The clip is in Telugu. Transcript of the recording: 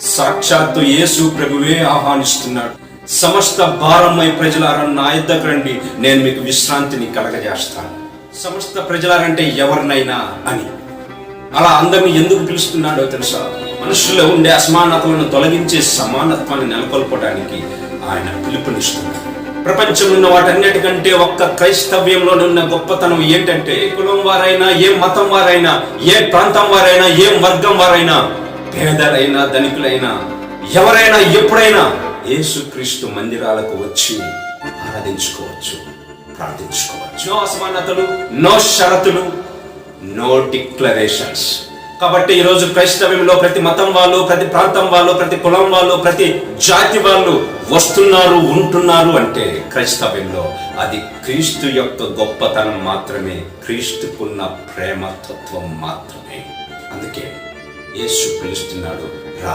సాక్షాత్తు యేసు ప్రభువే ఆహ్వానిస్తున్నాడు. సమస్త భారమై ప్రజలారా నా యుద్ధకు రండి. నేను మీకు విశ్రాంతిని కలగజేస్తాను. సమస్త ప్రజలారంటే ఎవరినైనా అని. అలా అందరిని ఎందుకు పిలుస్తున్నాడో తెలుసా? మనుషుల్లో ఉండే అసమానతలను తొలగించే సమానత్వాన్ని నెలకొల్పడానికి ఆయన పిలుపునిస్తున్నాడు. ప్రపంచంలో ఉన్న వాటన్నిటికంటే ఒక్క క్రైస్తవ్యంలోనున్న గొప్పతనం ఏంటంటే ఏ కులం వారైనా ఏ మతం వారైనా ఏ ప్రాంతం వారైనా ఏ వర్గం వారైనా పేదలైనా ధనికులైనా ఎవరైనా ఎప్పుడైనా యేసుక్రీస్తు మందిరాలకు వచ్చి ఆరాధించుకోవచ్చు ప్రార్థించుకోవచ్చు. నో అసమానతలు నో షరతులు నో డిక్లరేషన్స్. కాబట్టి ఈరోజు క్రైస్తవ్యంలో ప్రతి మతం వాళ్ళు ప్రతి ప్రాంతం వాళ్ళు ప్రతి కులం వాళ్ళు ప్రతి జాతి వాళ్ళు వస్తున్నారు ఉంటున్నారు అంటే క్రైస్తవ్యంలో అది క్రీస్తు యొక్క గొప్పతనం మాత్రమే క్రీస్తుకున్న ప్రేమతత్వం మాత్రమే. అందుకే యేసు పిలుస్తున్నాడు రా.